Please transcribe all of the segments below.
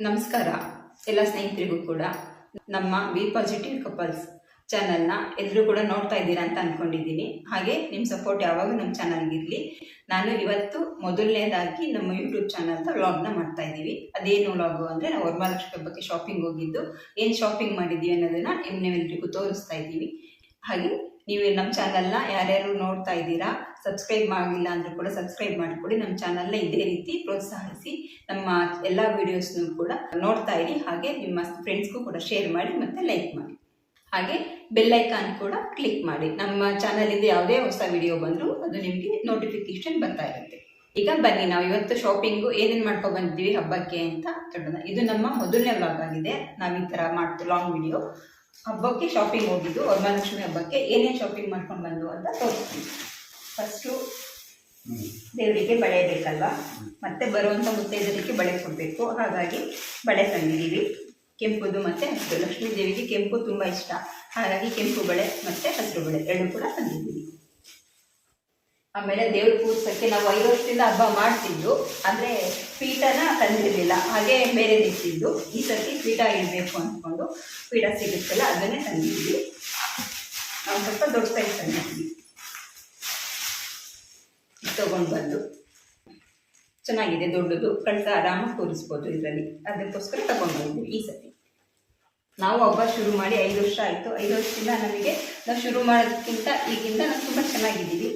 ನಮಸ್ಕಾರ. ಎಲ್ಲ ಸ್ನೇಹಿತರಿಗೂ ಕೂಡ ನಮ್ಮ ವಿ ಪಾಸಿಟಿವ್ ಕಪಲ್ಸ್ ಚಾನಲ್ನ ಎಲ್ಲರೂ ಕೂಡ ನೋಡ್ತಾ ಇದ್ದೀರಾ ಅಂತ ಅನ್ಕೊಂಡಿದ್ದೀನಿ. ಹಾಗೆ ನಿಮ್ಮ ಸಪೋರ್ಟ್ ಯಾವಾಗಲೂ ನಮ್ಮ ಚಾನಲ್ಗೆ ಇರಲಿ. ನಾನು ಇವತ್ತು ಮೊದಲನೇದಾಗಿ ನಮ್ಮ ಯೂಟ್ಯೂಬ್ ಚಾನಲ್ದ ವ್ಲಾಗ್ನ ಮಾಡ್ತಾ ಇದ್ದೀವಿ. ಅದೇನು ವ್ಲಾಗು ಅಂದರೆ ನಾವು ವರಮಹಾಲಕ್ಷ್ಮಿ ಹಬ್ಬಕ್ಕೆ ಶಾಪಿಂಗ್ ಹೋಗಿದ್ದು. ಏನು ಶಾಪಿಂಗ್ ಮಾಡಿದ್ದೀವಿ ಅನ್ನೋದನ್ನ ನಿಮ್ಮೆಲ್ಲರಿಗೂ ತೋರಿಸ್ತಾ ಇದ್ದೀವಿ. ಹಾಗೆ ನೀವು ನಮ್ಮ ಚಾನಲ್ನ ಯಾರ್ಯಾರು ನೋಡ್ತಾ ಇದ್ದೀರಾ ಸಬ್ಸ್ಕ್ರೈಬ್ ಮಾಡಿಲ್ಲ ಅಂದರೂ ಕೂಡ ಸಬ್ಸ್ಕ್ರೈಬ್ ಮಾಡಿಕೊಡಿ. ನಮ್ಮ ಚಾನಲ್ನ ಇದೇ ರೀತಿ ಪ್ರೋತ್ಸಾಹಿಸಿ ನಮ್ಮ ಎಲ್ಲ ವಿಡಿಯೋಸ್ನು ಕೂಡ ನೋಡ್ತಾ ಇರಿ. ಹಾಗೆ ನಿಮ್ಮ ಫ್ರೆಂಡ್ಸ್ಗೂ ಕೂಡ ಶೇರ್ ಮಾಡಿ ಮತ್ತು ಲೈಕ್ ಮಾಡಿ. ಹಾಗೆ ಬೆಲ್ ಐಕಾನ್ ಕೂಡ ಕ್ಲಿಕ್ ಮಾಡಿ. ನಮ್ಮ ಚಾನಲಿಂದ ಯಾವುದೇ ಹೊಸ ವಿಡಿಯೋ ಬಂದರೂ ಅದು ನಿಮಗೆ ನೋಟಿಫಿಕೇಶನ್ ಬರ್ತಾ ಇರುತ್ತೆ. ಈಗ ಬನ್ನಿ, ನಾವು ಇವತ್ತು ಶಾಪಿಂಗು ಏನೇನು ಮಾಡ್ಕೊಂಡು ಬಂದಿದ್ದೀವಿ ಹಬ್ಬಕ್ಕೆ ಅಂತ ನೋಡೋಣ ಇದು ನಮ್ಮ ಮೊದಲನೇ ವ್ಲಾಗ್ ಆಗಿದೆ. ನಾವು ಈ ಥರ ಮಾಡ್ತೀವಿ ಲಾಂಗ್ ವಿಡಿಯೋ ಹಬ್ಬಕ್ಕೆ ಶಾಪಿಂಗ್ ಹೋಗಿದ್ದು ವರಮಹಾಲಕ್ಷ್ಮಿ ಹಬ್ಬಕ್ಕೆ ಏನೇನು ಶಾಪಿಂಗ್ ಮಾಡ್ಕೊಂಡು ಬಂದು ಅಂತ ತೋರಿಸ್ತೀನಿ ಫಸ್ಟು ದೇವರಿಗೆ ಬಳೆ ಬೇಕಲ್ವಾ? ಮತ್ತೆ ಬರುವಂಥ ಮುತ್ತೈದರಿಗೆ ಬಳೆ ಕೊಡಬೇಕು. ಹಾಗಾಗಿ ಬಳೆ ತಂದಿದ್ದೀವಿ. ಕೆಂಪುದು ಮತ್ತು ಹಸಿರು. ಲಕ್ಷ್ಮೀ ದೇವಿಗೆ ಕೆಂಪು ತುಂಬ ಇಷ್ಟ. ಹಾಗಾಗಿ ಕೆಂಪು ಬಳೆ ಮತ್ತು ಹಸಿರು ಬಳೆ ಎರಡು ಕೂಡ ತಂದಿದ್ದೀವಿ. ಆಮೇಲೆ ದೇವ್ರ ಕೂರ್ಸಕ್ಕೆ ನಾವು ಐದು ವರ್ಷದಿಂದ ಹಬ್ಬ ಮಾಡ್ತಿದ್ದು ಅಂದರೆ ಪೀಠನ ತಂದಿರಲಿಲ್ಲ. ಹಾಗೆ ಬೇರೆ ಇಟ್ಟಿದ್ದು ಈ ಸರ್ತಿ ಪೀಠ ಇಡಬೇಕು ಅಂದ್ಕೊಂಡು ಪೀಠ ಸಿಗುತ್ತಲ್ಲ, ಅದನ್ನೇ ತಂದಿದ್ವಿ. ನಾವು ಸ್ವಲ್ಪ ದೊಡ್ಡ ಸೈಜ್ ತಂದಿದ್ವಿ. ತಗೊಂಡು ಬಂದು. ಚೆನ್ನಾಗಿದೆ, ದೊಡ್ಡದು. ಕಳ್ಸ ಆರಾಮಾಗಿ ಕೂರಿಸ್ಬೋದು ಇದರಲ್ಲಿ. ಅದಕ್ಕೋಸ್ಕರ ತಗೊಂಡು ಬಂದ್ವಿ ಈ ಸರ್ತಿ. ನಾವು ಹಬ್ಬ ಶುರು ಮಾಡಿ ಐದು ವರ್ಷ ಆಯಿತು. ಐದು ವರ್ಷದಿಂದ ನಮಗೆ, ನಾವು ಶುರು ಮಾಡೋದಕ್ಕಿಂತ ಈಗಿಂದ ನಾವು ತುಂಬ ಚೆನ್ನಾಗಿದ್ದೀವಿ.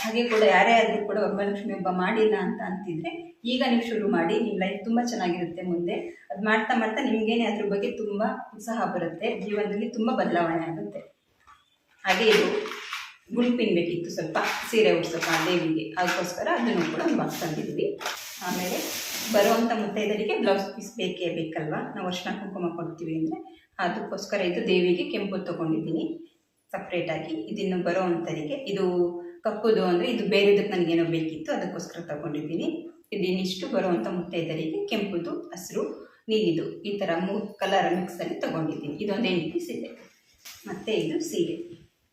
ಹಾಗೆ ಕೂಡ ಯಾರೇ ಆದರೂ ಕೂಡ ವರಮಹಾಲಕ್ಷ್ಮಿ ಹಬ್ಬ ಮಾಡಿಲ್ಲ ಅಂತ ಅಂತಿದ್ರೆ ಈಗ ನೀವು ಶುರು ಮಾಡಿ, ನಿಮ್ಮ ಲೈಫ್ ತುಂಬ ಚೆನ್ನಾಗಿರುತ್ತೆ ಮುಂದೆ. ಅದು ಮಾಡ್ತಾ ಮಾಡ್ತಾ ನಿಮಗೇನೆ ಅದ್ರ ಬಗ್ಗೆ ತುಂಬ ಉತ್ಸಾಹ ಬರುತ್ತೆ, ಜೀವನದಲ್ಲಿ ತುಂಬ ಬದಲಾವಣೆ ಆಗುತ್ತೆ. ಹಾಗೆ ಇದು ಗುಂಪಿನ ಬೇಕಿತ್ತು ಸ್ವಲ್ಪ, ಸೀರೆ ಉಡ್ಸಪ್ಪ ದೇವಿಗೆ. ಅದಕ್ಕೋಸ್ಕರ ಅದನ್ನು ಕೂಡ ಬಾಕ್ಸ್ ಆಮೇಲೆ ಬರುವಂಥ ಮುತ್ತೈದರಿಗೆ ಬ್ಲೌಸ್ ಪೀಸ್ ಬೇಕೇ ಬೇಕಲ್ವಾ? ನಾವು ಅರ್ಶಿನ ಕುಂಕುಮ ಕೊಡ್ತೀವಿ ಅಂದರೆ ಅದಕ್ಕೋಸ್ಕರ ಇದು ದೇವಿಗೆ ಕೆಂಪು ತೊಗೊಂಡಿದ್ದೀನಿ. ಸಪ್ರೇಟಾಗಿ ಇದನ್ನು ಬರೋವಂಥರಿಗೆ ಇದು ಕಪ್ಪುದು ಅಂದರೆ ಇದು ಬೇರೆದಕ್ಕೆ ನನಗೇನೋ ಬೇಕಿತ್ತು, ಅದಕ್ಕೋಸ್ಕರ ತಗೊಂಡಿದ್ದೀನಿ. ಇದಿನಿಷ್ಟು ಬರುವಂಥ ಮುತ್ತೈದರಿಗೆ ಕೆಂಪುದು, ಹಸಿರು, ನೀಲಿದು ಈ ಥರ ಮೂರು ಕಲರ್ ಮಿಕ್ಸಲ್ಲಿ ತೊಗೊಂಡಿದ್ದೀನಿ. ಇದೊಂದು ಎಂಟು ಇದೆ. ಮತ್ತು ಇದು ಸೀರೆ.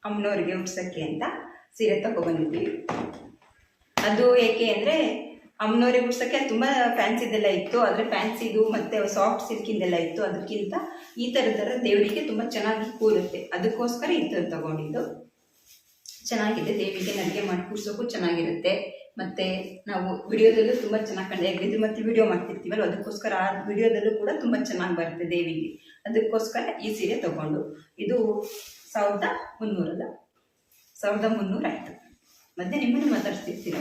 ಅಮ್ಮನವ್ರಿಗೆ ಉಡ್ಸೋಕ್ಕೆ ಅಂತ ಸೀರೆ ತಗೊಬಂದಿದ್ದೀವಿ. ಅದು ಏಕೆ ಅಂದರೆ ಅಮ್ಮನವ್ರಿಗೆ ಉಡ್ಸೋಕ್ಕೆ ತುಂಬ ಫ್ಯಾನ್ಸಿದೆಲ್ಲ ಇತ್ತು. ಆದರೆ ಫ್ಯಾನ್ಸಿದು ಮತ್ತು ಸಾಫ್ಟ್ ಸಿಲ್ಕಿಂದೆಲ್ಲ ಇತ್ತು. ಅದಕ್ಕಿಂತ ಈ ಥರ ಥರ ದೇವರಿಗೆ ತುಂಬ ಚೆನ್ನಾಗಿ ಕೂರುತ್ತೆ. ಅದಕ್ಕೋಸ್ಕರ ಈ ಥರ ತಗೊಂಡಿದ್ದು. ಚೆನ್ನಾಗಿದೆ, ದೇವಿಗೆ ನನಗೆ ಮಾಡಿ ಕೂರ್ಸೋಕ್ಕೂ ಚೆನ್ನಾಗಿರುತ್ತೆ. ಮತ್ತು ನಾವು ವಿಡಿಯೋದಲ್ಲೂ ತುಂಬ ಚೆನ್ನಾಗಿ ಕಂಡು ಇದು ಮತ್ತು ವಿಡಿಯೋ ಮಾಡ್ತಿರ್ತೀವಲ್ಲ ಅದಕ್ಕೋಸ್ಕರ ಆ ವಿಡಿಯೋದಲ್ಲೂ ಕೂಡ ತುಂಬ ಚೆನ್ನಾಗಿ ಬರುತ್ತೆ ದೇವಿಗೆ. ಅದಕ್ಕೋಸ್ಕರ ಈ ಸೀರೆ ತಗೊಂಡು ಇದು ಸಾವಿರದ ಮುನ್ನೂರಲ್ಲ? ಸಾವಿರದ ಮುನ್ನೂರು ಆಯಿತು. ಮತ್ತೆ ನಿಮ್ಮನ್ನು ಮಾತಾಡ್ತಿರ್ತೀರ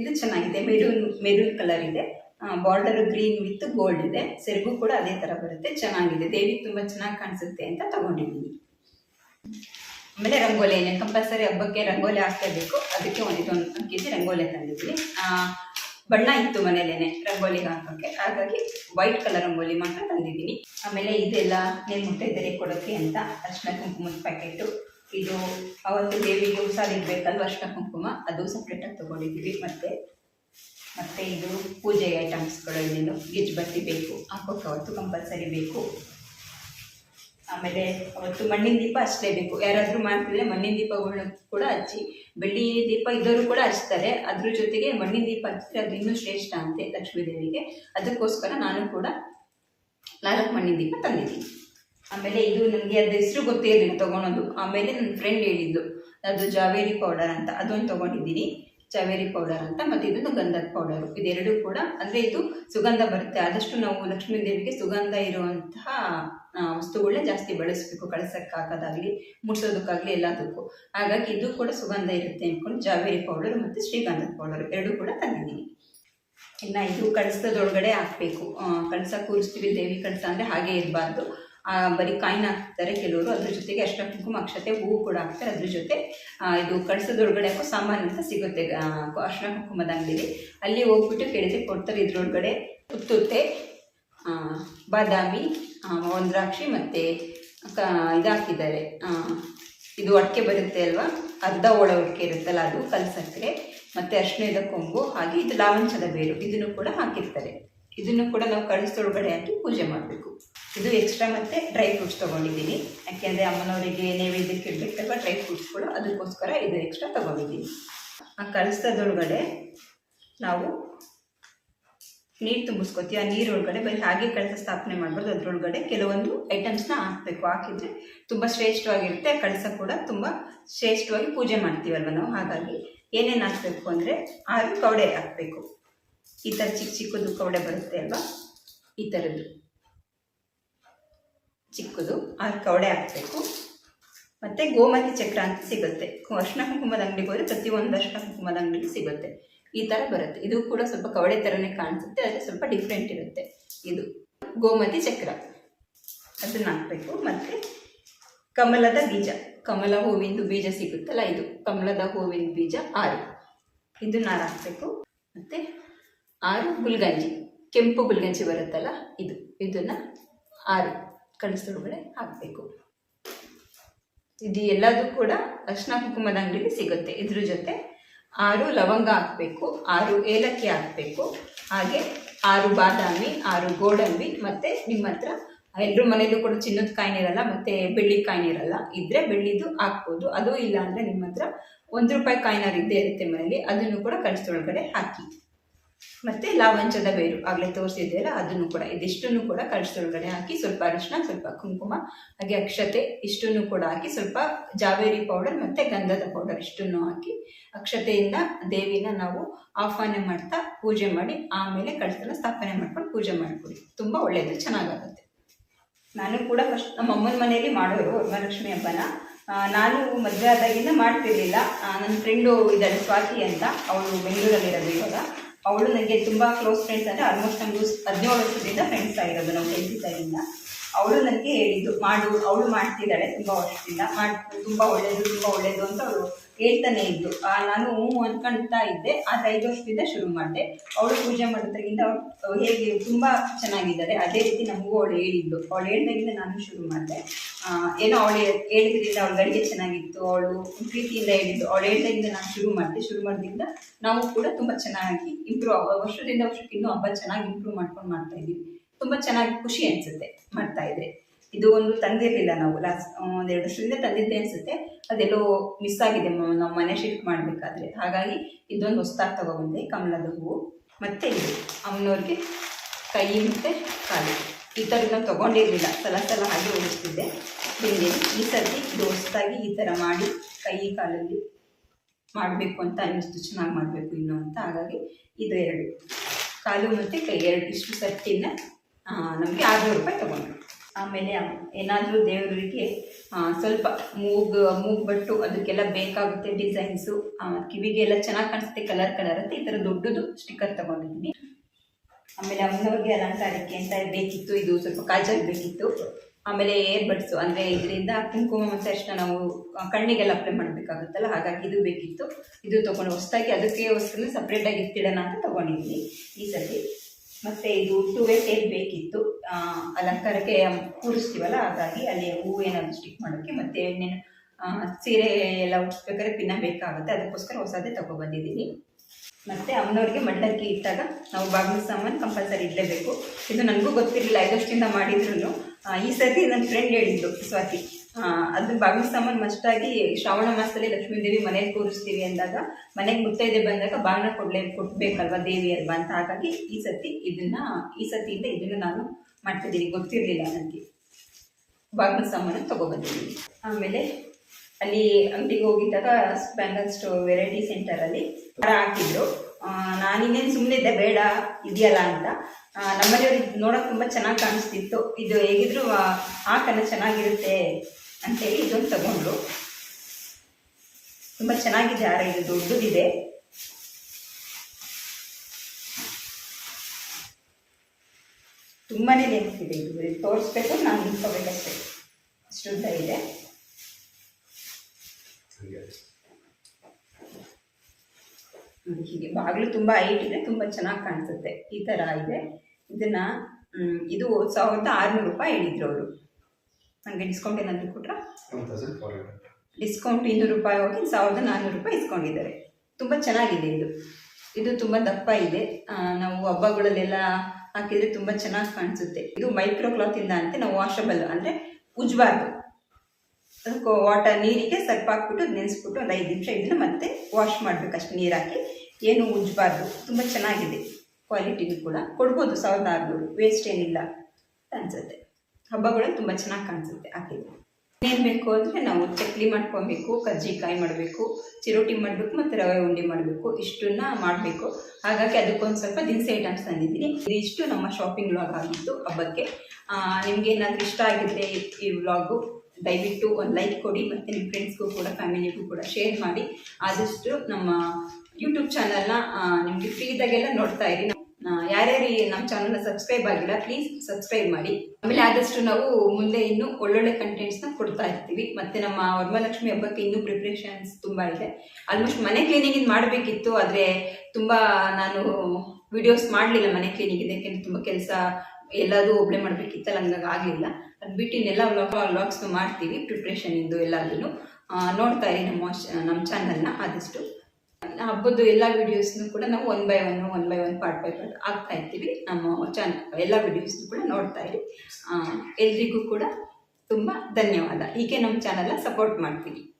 ಇದು ಚೆನ್ನಾಗಿದೆ. ಮೆರೂನ್ ಮೆರೂನ್ ಕಲರ್ ಇದೆ. ಬಾರ್ಡರ್ ಗ್ರೀನ್ ವಿತ್ ಗೋಲ್ಡ್ ಇದೆ. ಸೆರಗು ಕೂಡ ಅದೇ ಥರ ಬರುತ್ತೆ. ಚೆನ್ನಾಗಿದೆ. ದೇವಿ ತುಂಬ ಚೆನ್ನಾಗಿ ಕಾಣಿಸುತ್ತೆ ಅಂತ ತಗೊಂಡಿದ್ದೀನಿ. ಆಮೇಲೆ ರಂಗೋಲಿ ಏನೇ ಕಂಪಲ್ಸರಿ ಹಬ್ಬಕ್ಕೆ ರಂಗೋಲಿ ಹಾಕ್ಲೇಬೇಕು. ಅದಕ್ಕೆ ಒಂದು ಇದೊಂದು ಒಂದು ಕೆ ಜಿ ರಂಗೋಲಿ ತಂದಿದ್ವಿ ಬಣ್ಣ ಇತ್ತು ಮನೇಲೇನೆ ರಂಗೋಲಿ ಹಾಕೋಕ್ಕೆ ಹಾಗಾಗಿ ವೈಟ್ ಕಲರ್ ರಂಗೋಲಿ ಮಾತ್ರ ತಂದಿದ್ದೀನಿ. ಆಮೇಲೆ ಇದೆಲ್ಲ ನೇಮ್ ಮುಟ್ಟೈದರೆ ಕೊಡೋಕ್ಕೆ ಅಂತ ಅರ್ಶಿನ ಕುಂಕುಮದ ಪ್ಯಾಕೆಟು ಇದು ಅವತ್ತು ದೇವಿಗೆ ಹುಷಾರಿರ್ಬೇಕಲ್ವ ಅರ್ಶಿನ ಕುಂಕುಮ, ಅದು ಸಪ್ರೇಟಾಗಿ ತೊಗೊಂಡಿದ್ದೀವಿ ಮತ್ತು ಮತ್ತು ಇದು ಪೂಜೆ ಐಟಮ್ಸ್ಗಳು ಏನೇನು ಗಿಜ್ ಬತ್ತಿ ಬೇಕು ಹಾಕೋಕ್ಕೆ ಅವತ್ತು ಕಂಪಲ್ಸರಿ ಬೇಕು. ಆಮೇಲೆ ಅವತ್ತು ಮಣ್ಣಿನ ದೀಪ ಹಚ್ಚಲೇಬೇಕು ಯಾರಾದರೂ ಮಾಡ್ತಿದ್ರೆ ಮಣ್ಣಿನ ದೀಪಗಳನ್ನ ಕೂಡ ಹಚ್ಚಿ, ಬೆಳ್ಳಿ ದೀಪ ಇದ್ದವರು ಕೂಡ ಹಚ್ತಾರೆ. ಅದ್ರ ಜೊತೆಗೆ ಮಣ್ಣಿನ ದೀಪ ಹಚ್ಚಿದ್ರೆ ಅದು ಇನ್ನೂ ಶ್ರೇಷ್ಠ ಅಂತೆ ಲಕ್ಷ್ಮೀ ದೇವಿಗೆ. ಅದಕ್ಕೋಸ್ಕರ ನಾನು ಕೂಡ ನಾಲ್ಕು ಮಣ್ಣಿನ ದೀಪ ತಂದಿದ್ದೀನಿ. ಆಮೇಲೆ ಇದು ನನಗೆ ಅದು ಹೆಸರು ಗೊತ್ತೇ ಇರಲಿಲ್ಲ ತೊಗೊಳೋದು ಆಮೇಲೆ ನನ್ನ ಫ್ರೆಂಡ್ ಹೇಳಿದ್ದು, ಅದು ಜಾವೇರಿ ಪೌಡರ್ ಅಂತ. ಅದೊಂದು ತೊಗೊಂಡಿದ್ದೀನಿ. ಜಾವೇರಿ ಪೌಡರ್ ಅಂತ ಮತ್ತು ಇದೊಂದು ಗಂಧದ ಪೌಡರು ಇದೆರಡು ಕೂಡ ಅಂದರೆ ಇದು ಸುಗಂಧ ಬರುತ್ತೆ. ಆದಷ್ಟು ನಾವು ಲಕ್ಷ್ಮೀ ದೇವಿಗೆ ಸುಗಂಧ ಇರುವಂತಹ ವಸ್ತುಗಳನ್ನ ಜಾಸ್ತಿ ಬಳಸಬೇಕು. ಕಳಸಕ್ಕೆ ಹಾಕೋದಾಗ್ಲಿ ಮುಡ್ಸೋದಕ್ಕಾಗಲಿ ಎಲ್ಲದಕ್ಕೂ. ಹಾಗಾಗಿ ಇದು ಕೂಡ ಸುಗಂಧ ಇರುತ್ತೆ ಅಂದ್ಕೊಂಡು ಜಾವೇರಿ ಪೌಡರ್ ಮತ್ತು ಶ್ರೀಗಂಧದ ಪೌಡರ್ ಎರಡು ಕೂಡ ತಂದಿದ್ದೀನಿ. ಇನ್ನು ಇದು ಕಳಸದೊಳಗಡೆ ಹಾಕಬೇಕು. ಕಳಸ ಕೂರಿಸ್ತೀವಿ ದೇವಿ ಕಳಸ ಅಂದರೆ ಹಾಗೆ ಇರಬಾರ್ದು. ಬರೀ ಕಾಯಿನ ಹಾಕ್ತಾರೆ. ಕೆಲವರು ಅದ್ರ ಜೊತೆಗೆ ಅಷ್ಟ ಕುಂಕುಮ ಅಕ್ಷತೆ, ಹೂವು ಕೂಡ ಹಾಕ್ತಾರೆ. ಅದ್ರ ಜೊತೆ ಇದು ಕಳಸದೊಳಗಡೆ ಹಾಕೋ ಸಾಮಾನು ಅಂತ ಸಿಗುತ್ತೆ. ಅರ್ಶನ ಕುಂಕುಮದ ಅಂಗಡಿಲಿ. ಅಲ್ಲಿ ಹೋಗ್ಬಿಟ್ಟು ಕೇಳಿದ್ರೆ ಕೊಡ್ತಾರೆ ಇದ್ರೊಳಗಡೆ. ಉತ್ತುತ್ತೆ ಬಾದಾಮಿ ಒಂದ್ರಾಕ್ಷಿ ದ್ರಾಕ್ಷಿ ಮತ್ತು, ಕ ಇದು ಹಾಕಿದ್ದಾರೆ ಇದು ಅಡಿಕೆ ಬರುತ್ತೆ ಅಲ್ವಾ? ಅರ್ಧ ಒಳ ಅಡಿಕೆ ಇರುತ್ತಲ್ಲ, ಅದು ಕಲ್ಸಕ್ಕೆ ಮತ್ತು ಅರ್ಶಿಣದ ಕೊಂಬು, ಹಾಗೆ ಇದು ಲಾವಂಚದ ಬೇರು. ಇದನ್ನು ಕೂಡ ಹಾಕಿರ್ತಾರೆ. ಇದನ್ನು ಕೂಡ ನಾವು ಕಳಿಸೊಳಗಡೆ ಹಾಕಿ ಪೂಜೆ ಮಾಡಬೇಕು. ಇದು ಎಕ್ಸ್ಟ್ರಾ ಮತ್ತು ಡ್ರೈ ಫ್ರೂಟ್ಸ್ ತೊಗೊಂಡಿದ್ದೀನಿ. ಯಾಕೆಂದರೆ ಅಮ್ಮನವರಿಗೆ ನೈವೇದ್ಯಕ್ಕೆ ಇಡಬೇಕಲ್ವ ಡ್ರೈ ಫ್ರೂಟ್ಸ್ಗಳು ಅದಕ್ಕೋಸ್ಕರ ಇದು ಎಕ್ಸ್ಟ್ರಾ ತೊಗೊಂಡಿದ್ದೀನಿ. ಆ ಕಳಿಸದೊಳಗಡೆ ನಾವು ನೀರು ತುಂಬಿಸ್ಕೊತೀವಿ. ಆ ನೀರೊಳಗಡೆ ಬರೀ ಹಾಗೆ ಕಳಸ ಸ್ಥಾಪನೆ ಮಾಡ್ಬಾರ್ದು. ಅದ್ರೊಳಗಡೆ ಕೆಲವೊಂದು ಐಟಮ್ಸ್ನ ಹಾಕಬೇಕು. ಹಾಕಿದರೆ ತುಂಬ ಶ್ರೇಷ್ಠವಾಗಿರುತ್ತೆ. ಕಳಸ ಕೂಡ ತುಂಬ ಶ್ರೇಷ್ಠವಾಗಿ ಪೂಜೆ ಮಾಡ್ತೀವಲ್ವ ನಾವು? ಹಾಗಾಗಿ ಏನೇನು ಹಾಕಬೇಕು ಅಂದರೆ ಆರು ಕವಡೆ ಹಾಕಬೇಕು. ಈ ಥರ ಚಿಕ್ಕ ಚಿಕ್ಕದು ಕವಡೆ ಬರುತ್ತೆ ಅಲ್ವಾ? ಈ ಥರದ್ದು ಚಿಕ್ಕದು ಆ ಕವಡೆ ಹಾಕಬೇಕು. ಮತ್ತು ಗೋಮತಿ ಚಕ್ರ ಅಂತ ಸಿಗುತ್ತೆ. ಅರ್ಶಿನ ಕುಂಕುಮದ ಅಂಗಡಿಗೆ ಹೋದರೆ ಪ್ರತಿಯೊಂದು ಅರ್ಶಿನ ಕುಂಕುಮದ ಅಂಗಡಿಗೆ ಸಿಗುತ್ತೆ. ಈ ಥರ ಬರುತ್ತೆ. ಇದು ಕೂಡ ಸ್ವಲ್ಪ ಕವಡೆ ಥರನೇ ಕಾಣಿಸುತ್ತೆ, ಆದರೆ ಸ್ವಲ್ಪ ಡಿಫ್ರೆಂಟ್ ಇರುತ್ತೆ ಇದು. ಗೋಮತಿ ಚಕ್ರ. ಅದನ್ನು ಹಾಕ್ಬೇಕು. ಮತ್ತು ಕಮಲದ ಬೀಜ. ಕಮಲ ಹೂವಿಂದು ಬೀಜ ಸಿಗುತ್ತಲ್ಲ ಇದು. ಕಮಲದ ಹೂವಿನ ಬೀಜ ಆರು. ಇದನ್ನ ಆರು ಹಾಕಬೇಕು. ಮತ್ತು ಆರು ಗುಲ್ಗಂಜಿ. ಕೆಂಪು ಗುಲ್ಗಂಜಿ ಬರುತ್ತಲ್ಲ ಇದು. ಇದನ್ನು ಆರು. ಕಳಿಸೊಳಗಡೆ ಹಾಕಬೇಕು. ಇದು ಎಲ್ಲದೂ ಕೂಡ ಅರ್ಶಿನ ಕುಂಕುಮದ ಅಂಗಡಿಲಿ ಸಿಗುತ್ತೆ. ಇದ್ರ ಜೊತೆ ಆರು ಲವಂಗ ಹಾಕಬೇಕು, ಆರು ಏಲಕ್ಕಿ ಹಾಕಬೇಕು, ಹಾಗೆ ಆರು ಬಾದಾಮಿ, ಆರು ಗೋಡಂಬಿ, ಮತ್ತು ನಿಮ್ಮ ಹತ್ರ ಎಲ್ಲರ ಮನೆಯಲ್ಲೂ ಕೂಡ ಚಿನ್ನದ ಕಾಯಿನ್ ಇರಲ್ಲ, ಮತ್ತು ಬೆಳ್ಳಿ ಕಾಯಿನ್ ಇರಲ್ಲ ಇದ್ದರೆ ಬೆಳ್ಳಿದು ಹಾಕ್ಬೋದು. ಅದು ಇಲ್ಲ ಅಂದರೆ ನಿಮ್ಮ ಹತ್ರ ಒಂದು ರೂಪಾಯಿ ಕಾಯಿನಾರು ಇದ್ದೇ ಇರುತ್ತೆ ಮನೇಲಿ ಅದನ್ನು ಕೂಡ ಕಳಿಸೊಳಗಡೆ ಹಾಕಿ. ಮತ್ತು ಲಾವಂಚದ ಬೇರು ಆಗಲೇ ತೋರಿಸಿದ್ದೆಲ್ಲ ಅದನ್ನು ಕೂಡ, ಇದಿಷ್ಟನ್ನು ಕೂಡ ಕಳಿಸೊಳಗಡೆ ಹಾಕಿ ಸ್ವಲ್ಪ ಅರಿಶಿನ ಸ್ವಲ್ಪ ಕುಂಕುಮ, ಹಾಗೆ ಅಕ್ಷತೆ ಇಷ್ಟನ್ನು ಕೂಡ ಹಾಕಿ ಸ್ವಲ್ಪ ಜಾವೇರಿ ಪೌಡರ್ ಮತ್ತು ಗಂಧದ ಪೌಡರ್ ಇಷ್ಟನ್ನು ಹಾಕಿ ಅಕ್ಷತೆಯಿಂದ ದೇವಿನ ನಾವು ಆಹ್ವಾನ ಮಾಡ್ತಾ ಪೂಜೆ ಮಾಡಿ ಆಮೇಲೆ ಕಳಸನ ಸ್ಥಾಪನೆ ಮಾಡ್ಕೊಂಡು ಪೂಜೆ ಮಾಡಿಕೊಡಿ. ತುಂಬ ಒಳ್ಳೆಯದು ಚೆನ್ನಾಗಾಗುತ್ತೆ. ನಾನು ಕೂಡ ಫಸ್ಟ್ ನಮ್ಮ ಅಮ್ಮನ ಮನೆಯಲ್ಲಿ ಮಾಡೋರು ವರಮಹಾಲಕ್ಷ್ಮಿ ಹಬ್ಬನ. ನಾನು ಮದುವೆ ಆದಾಗಿಂದ ಮಾಡ್ತಿರ್ಲಿಲ್ಲ. ನನ್ನ ಫ್ರೆಂಡು ಇದ್ದಾರೆ ಸ್ವಾತಿ ಅಂತ, ಅವಳು ಬೆಂಗಳೂರಲ್ಲಿರೋದು ಇವಾಗ. ಅವಳು ನನಗೆ ತುಂಬ ಕ್ಲೋಸ್ ಫ್ರೆಂಡ್ಸ್ ಅಂದರೆ ಆಲ್ಮೋಸ್ಟ್ ನಮಗೂ ಹದಿನೇಳು ವರ್ಷದಿಂದ ಫ್ರೆಂಡ್ಸ್ ಆಗಿರೋದು ನಾವು ಸೈಡಿಂದ ಅವಳು ನನಗೆ ಹೇಳಿದ್ದು, ಮಾಡು, ಅವಳು ಮಾಡ್ತಿದ್ದಾಳೆ, ತುಂಬ ವರ್ಷದಿಂದ, ಮಾಡಿ, ತುಂಬ ಒಳ್ಳೆಯದು ತುಂಬ ಒಳ್ಳೆಯದು ಅಂತ ಅವಳು ಹೇಳ್ತಾನೆ ಇದ್ದು ಆ, ನಾನು ಹ್ಞೂ ಅನ್ಕೊಳ್ತಾ ಇದ್ದೆ. ಆದರೆ ಐದು ವರ್ಷದಿಂದ ಶುರು ಮಾಡಿದೆ. ಅವಳು ಪೂಜೆ ಮಾಡೋದ್ರಿಂದ ಅವಳು ಹೇಗೆ ತುಂಬ ಚೆನ್ನಾಗಿದ್ದಾರೆ. ಅದೇ ರೀತಿ ನಮಗೂ ಅವಳು ಹೇಳಿದ್ಲು ಅವಳು ಹೇಳ್ದಾಗಿಂದ ನಾನು ಶುರು ಮಾಡಿದೆ. ಏನೋ ಅವಳು ಹೇಳಿದ್ರಿಂದ ಅವಳು ಅಡುಗೆ ಚೆನ್ನಾಗಿತ್ತು. ಅವಳು ಪ್ರೀತಿಯಿಂದ ಹೇಳಿದ್ದು. ಅವಳು ಹೇಳ್ದಾಗಿಂದ ನಾನು ಶುರು ಮಾಡಿದೆ. ಶುರು ಮಾಡೋದ್ರಿಂದ ನಾವು ಕೂಡ ತುಂಬ ಚೆನ್ನಾಗಿ ಇಂಪ್ರೂವ್ ವರ್ಷದಿಂದ ವರ್ಷಕ್ಕಿನ್ನೂ ಹಬ್ಬ ಚೆನ್ನಾಗಿ ಇಂಪ್ರೂವ್ ಮಾಡ್ಕೊಂಡು ಮಾಡ್ತಾ ಇದ್ದೀವಿ. ತುಂಬ ಚೆನ್ನಾಗಿ ಖುಷಿ ಅನಿಸುತ್ತೆ ಮಾಡ್ತಾ ಇದ್ರೆ. ಇದು ಒಂದು ತಂದಿರಲಿಲ್ಲ ನಾವು. ಲಾಸ್ಟ್ ಒಂದೆರಡು ವರ್ಷದಿಂದ ತಂದಿದ್ದೆ ಅನಿಸುತ್ತೆ. ಅದೆಲ್ಲೋ ಮಿಸ್ ಆಗಿದೆ ನಾವು ಮನೆ ಶಿಫ್ಟ್ ಮಾಡಬೇಕಾದ್ರೆ. ಹಾಗಾಗಿ ಇದೊಂದು ಹೊಸ್ದಾಗಿ ತಗೊಬಂದೆ ಕಮಲದ ಹೂವು. ಮತ್ತು ಇದು, ಅಮ್ಮನವ್ರಿಗೆ ಕೈ ಮತ್ತು ಕಾಲು. ಈ ಥರ ನಾನು ತೊಗೊಂಡಿರಲಿಲ್ಲ. ಸಲ ಸಲ ಹಾಗೆ ಉಳಿಸ್ತಿದ್ದೆ ಹಿಂದೆ ಈ ಸರ್ತಿ ಇದು ಹೊಸ್ದಾಗಿ ಈ ಥರ ಮಾಡಿ ಕೈ ಕಾಲಲ್ಲಿ ಮಾಡಬೇಕು ಅಂತ ಅನ್ನಿಸ್ತು. ಚೆನ್ನಾಗಿ ಮಾಡಬೇಕು ಇನ್ನು ಅಂತ. ಹಾಗಾಗಿ ಇದು ಎರಡು. ಕಾಲು ಮತ್ತು ಕೈ ಎರಡು. ಇಷ್ಟು ಸರ್ತಿನ ನಮಗೆ ಆರುನೂರು ರೂಪಾಯಿ ತೊಗೊಂಡ್ರು. ಆಮೇಲೆ ಏನಾದರೂ ದೇವರಿಗೆ ಸ್ವಲ್ಪ ಮೂಗು ಮೂಗು ಬಟ್ಟು ಅದಕ್ಕೆಲ್ಲ ಬೇಕಾಗುತ್ತೆ ಡಿಸೈನ್ಸು. ಕಿವಿಗೆ ಎಲ್ಲ ಚೆನ್ನಾಗಿ ಕಾಣಿಸುತ್ತೆ ಕಲರ್ ಕಲರ್ ಅಂತ ಈ ಥರ ದೊಡ್ಡದು ಸ್ಟಿಕ್ಕರ್ ತೊಗೊಂಡಿದ್ದೀನಿ. ಆಮೇಲೆ ಅಮ್ಮನವ್ರಿಗೆ ಅಲಂಕಾರಕ್ಕೆ ಅಂತ ಬೇಕಿತ್ತು, ಇದು ಸ್ವಲ್ಪ ಕಾಜಲ್ ಬೇಕಿತ್ತು. ಆಮೇಲೆ ಏರ್ ಬಡ್ಸು ಅಂದರೆ ಇದರಿಂದ ಕುಂಕುಮ ಮತ್ತು ಅಷ್ಟನ್ನ ನಾವು ಕಣ್ಣಿಗೆಲ್ಲ ಅಪ್ಲೈ ಮಾಡಬೇಕಾಗುತ್ತಲ್ಲ, ಹಾಗಾಗಿ ಇದು ಬೇಕಿತ್ತು. ಇದು ತೊಗೊಂಡು ಹೊಸ್ದಾಗಿ ಅದಕ್ಕೆ ವಸ್ತುನ ಸಪ್ರೇಟಾಗಿ ಇಟ್ಟಿಡೋಣ ಅಂತ ತೊಗೊಂಡಿದ್ದೀನಿ ಈ ಸತಿ ಮತ್ತು ಇದು ಟೂ ವೇ ಟೇಪ್ ಬೇಕಿತ್ತು ಅಲಂಕಾರಕ್ಕೆ ಕೂರಿಸ್ತೀವಲ್ಲ, ಹಾಗಾಗಿ ಅಲ್ಲಿ ಹೂವು ಏನಾದರೂ ಸ್ಟಿಕ್ ಮಾಡೋಕ್ಕೆ ಮತ್ತೆ ಇನ್ನೇನು ಸೀರೆ ಎಲ್ಲ ಉಟ್ಸ್ಬೇಕಾದ್ರೆ ಪಿನ್ನ ಬೇಕಾಗುತ್ತೆ. ಅದಕ್ಕೋಸ್ಕರ ಹೊಸದೇ ತೊಗೊಬಂದಿದ್ದೀನಿ. ಮತ್ತು ಅಮ್ಮನವ್ರಿಗೆ ಮಂಡಕ್ಕಿ ಇಟ್ಟಾಗ ನಾವು ಬಾಗಿಲು ಸಾಮಾನು ಕಂಪಲ್ಸರಿ ಇಡಲೇಬೇಕು. ಇದು ನನಗೂ ಗೊತ್ತಿರಲಿಲ್ಲ ವರ್ಷದಿಂದ ಮಾಡಿದ್ರು ಈ ಸರ್ತಿ ನನ್ನ ಫ್ರೆಂಡ್ ಹೇಳಿದ್ದು, ಸ್ವಾತಿ. ಆ, ಅದು ಬಾಗಿಲು ಸಾಮಾನು ಮಸ್ಟಾಗಿ ಶ್ರಾವಣ ಮಾಸದಲ್ಲಿ ಲಕ್ಷ್ಮೀ ದೇವಿ ಮನೆಗೆ ಕೂರಿಸ್ತೀವಿ ಅಂದಾಗ ಮನೆಗೆ ಮುತ್ತೈದೆ ಬಂದಾಗ ಬಾಗಿನ ಕೊಡ್ಲೇ ಕೊಡ್ಬೇಕಲ್ವಾ ದೇವಿ ಅಲ್ವಾ ಅಂತ ಹಾಗಾಗಿ ಈ ಸತಿ ಇದನ್ನ ಈ ಸತಿಯಿಂದ ಇದನ್ನ ನಾನು ಮಾಡ್ತಿದ್ದೀನಿ ಗೊತ್ತಿರಲಿಲ್ಲ ನನಗೆ. ಬಾಗಿನ ಸಾಮಾನು ತಗೋಬಂದಿದ್ದೀನಿ ಆಮೇಲೆ ಅಲ್ಲಿ ಅಂಗಡಿಗೆ ಹೋಗಿದ್ದಾಗ ಬ್ಯಾಂಗಲ್ ಸ್ಟೋ ವೆರೈಟಿ ಸೆಂಟರಲ್ಲಿ ಮರ ಹಾಕಿದ್ರು. ನಾನಿನ್ನೇನು ಸುಮ್ಮನೆ ಇದ್ದೆ ಬೇಡ ಇದೆಯಲ್ಲ ಅಂತ. ನಮ್ಮನೆಯವ್ರಿಗೆ ನೋಡೋಕೆ ತುಂಬ ಚೆನ್ನಾಗಿ ಕಾಣಿಸ್ತಿತ್ತು. ಇದು ಹೇಗಿದ್ರು ಹಾಕನ ಚೆನ್ನಾಗಿರುತ್ತೆ. ಅಂತೇಳಿ ಇದೊಂದು ತಗೊಂಡ್ರು ತುಂಬ ಚೆನ್ನಾಗಿದೆ ಹಾರ ಇದು ದೊಡ್ಡದಿದೆ. ತುಂಬಾ ಲೆಂತ್ ಇದೆ. ತೋರಿಸ್ಬೇಕು ನಾನು ನಿಂತ್ಕೋಬೇಕಷ್ಟೇ. ಅಷ್ಟು ಉದ್ದ ಇದೆ ಹೀಗೆ ಬಾಗಿಲು ತುಂಬ ಹೈಟ್ ಇದೆ ತುಂಬ ಚೆನ್ನಾಗಿ ಕಾಣಿಸುತ್ತೆ. ಈ ಥರ ಇದೆ. ಇದನ್ನ ಇದು ಸಾವಿರದ ಆರುನೂರು ರೂಪಾಯಿ ಹೇಳಿದ್ರು ಅವರು. ನನಗೆ ಡಿಸ್ಕೌಂಟ್ ಏನಾದರೂ ಕೊಟ್ಟರೆ ಡಿಸ್ಕೌಂಟ್ ಇನ್ನೂರು ರೂಪಾಯಿ ಹೋಗಿ ಸಾವಿರದ ನಾನ್ನೂರು ರೂಪಾಯಿ ಇಸ್ಕೊಂಡಿದ್ದಾರೆ. ತುಂಬ ಚೆನ್ನಾಗಿದೆ ಇದು. ಇದು ತುಂಬ ದಪ್ಪ ಇದೆ. ನಾವು ಹಬ್ಬಗಳಲ್ಲೆಲ್ಲ ಹಾಕಿದರೆ ತುಂಬ ಚೆನ್ನಾಗಿ ಕಾಣಿಸುತ್ತೆ. ಇದು ಮೈಕ್ರೋ ಕ್ಲಾತಿಂದ ಅಂತೆ ನಾವು ವಾಷಬಲ್ ಅಂದರೆ ಉಜ್ಬಾರ್ದು. ಅದಕ್ಕೆ ವಾಟರ್ ನೀರಿಗೆ ಸ್ವಲ್ಪ ಹಾಕ್ಬಿಟ್ಟು ನೆನೆಸ್ಬಿಟ್ಟು ಒಂದು ಐದು ನಿಮಿಷ ಇದನ್ನು ಮತ್ತೆ ವಾಶ್ ಮಾಡಬೇಕಷ್ಟು ನೀರು ಹಾಕಿ. ಏನು ಉಜ್ಬಾರ್ದು. ತುಂಬ ಚೆನ್ನಾಗಿದೆ. ಕ್ವಾಲಿಟಿನೂ ಕೂಡ. ಕೊಡ್ಬೋದು ಸಾವಿರದ ಆರುನೂರು ವೇಸ್ಟ್ ಏನಿಲ್ಲ ಅನ್ಸುತ್ತೆ. ಹಬ್ಬಗಳಲ್ಲಿ ತುಂಬ ಚೆನ್ನಾಗಿ ಕಾಣಿಸುತ್ತೆ ಹಾಕಿದ್ರೆ ಏನು ಬೇಕು ಅಂದರೆ ನಾವು ಚಕ್ಲಿ ಮಾಡ್ಕೊಬೇಕು ಕಜ್ಜಿಕಾಯಿ ಮಾಡಬೇಕು, ಚಿರೋಟಿ ಮಾಡಬೇಕು ಮತ್ತು ರವೆ ಉಂಡೆ ಮಾಡಬೇಕು, ಇಷ್ಟನ್ನ ಮಾಡಬೇಕು. ಹಾಗಾಗಿ ಅದಕ್ಕೊಂದು ಸ್ವಲ್ಪ ದಿನಸಿ ಐಟಮ್ಸ್ ತಂದಿದ್ದೀನಿ. ಇದಿಷ್ಟು ನಮ್ಮ ಶಾಪಿಂಗ್ ವ್ಲಾಗ್ ಆಗಿತ್ತು ಹಬ್ಬಕ್ಕೆ. ನಿಮಗೆ ಏನಾದರೂ ಇಷ್ಟ ಆಗಿದ್ರೆ ಈ ವ್ಲಾಗು ದಯವಿಟ್ಟು ಒಂದು ಲೈಕ್ ಕೊಡಿ ಮತ್ತು ನಿಮ್ಮ ಫ್ರೆಂಡ್ಸ್ಗೂ ಕೂಡ ಫ್ಯಾಮಿಲಿಗೂ ಕೂಡ ಶೇರ್ ಮಾಡಿ. ಆದಷ್ಟು ನಮ್ಮ ಯೂಟ್ಯೂಬ್ ಚಾನಲ್ನ ನಿಮಗೆ ಫ್ರೀ ಇದ್ದಾಗೆಲ್ಲ ನೋಡ್ತಾ ಇರಿ. ಯಾರ್ಯಾರು ಈ ನಮ್ಮ ಚಾನಲ್ನ ಸಬ್ಸ್ಕ್ರೈಬ್ ಆಗಿಲ್ಲ ಪ್ಲೀಸ್ ಸಬ್ಸ್ಕ್ರೈಬ್ ಮಾಡಿ. ಆಮೇಲೆ ಆದಷ್ಟು ನಾವು ಮುಂದೆ ಇನ್ನೂ ಒಳ್ಳೊಳ್ಳೆ ಕಂಟೆಂಟ್ಸ್ನ ಕೊಡ್ತಾ ಇರ್ತೀವಿ. ಮತ್ತೆ ನಮ್ಮ ವರಮಹಾಲಕ್ಷ್ಮಿ ಹಬ್ಬಕ್ಕೆ ಇನ್ನೂ ಪ್ರಿಪ್ರೇಷನ್ಸ್ ತುಂಬ ಇದೆ. ಆಲ್ಮೋಸ್ಟ್ ಮನೆ ಕ್ಲೀನಿಂಗ್ ಮಾಡಬೇಕಿತ್ತು, ಆದರೆ ತುಂಬ ನಾನು ವಿಡಿಯೋಸ್ ಮಾಡಲಿಲ್ಲ ಮನೆ ಕ್ಲೀನಿಂಗ್ ಯಾಕೆಂದರೆ ತುಂಬ ಕೆಲಸ ಎಲ್ಲದೂ ಒಬ್ಬಳೆ ಮಾಡಬೇಕಿತ್ತಲ್ಲ ಹಂಗಾಗಿ ಆಗಲಿಲ್ಲ. ಅದು ಬಿಟ್ಟು ಇನ್ನೆಲ್ಲ ವ್ಲಾಗ್ ವ್ಲಾಗ್ಸ್ ಮಾಡ್ತೀವಿ ಪ್ರಿಪ್ರೇಷನ್ ಇಂದು ಎಲ್ಲದನ್ನು ನೋಡ್ತಾ ಇರಿ ನಮ್ಮ ನಮ್ಮ ಚಾನಲ್ನ ಆದಷ್ಟು. ಹಬ್ಬದ್ದು ಎಲ್ಲ ವಿಡಿಯೋಸ್ನು ಕೂಡ ನಾವು one by one one by one part by part ಆಗ್ತಾ ಇರ್ತೀವಿ ನಮ್ಮ ಚಾನಲ್ ಎಲ್ಲ ವಿಡಿಯೋಸ್ನು ಕೂಡ ನೋಡ್ತಾ ಇರಿ. ಎಲ್ರಿಗೂ ಕೂಡ ತುಂಬ ಧನ್ಯವಾದ. ಹೀಗೆ ನಮ್ಮ ಚಾನಲ್ನ ಸಪೋರ್ಟ್ ಮಾಡ್ತೀವಿ.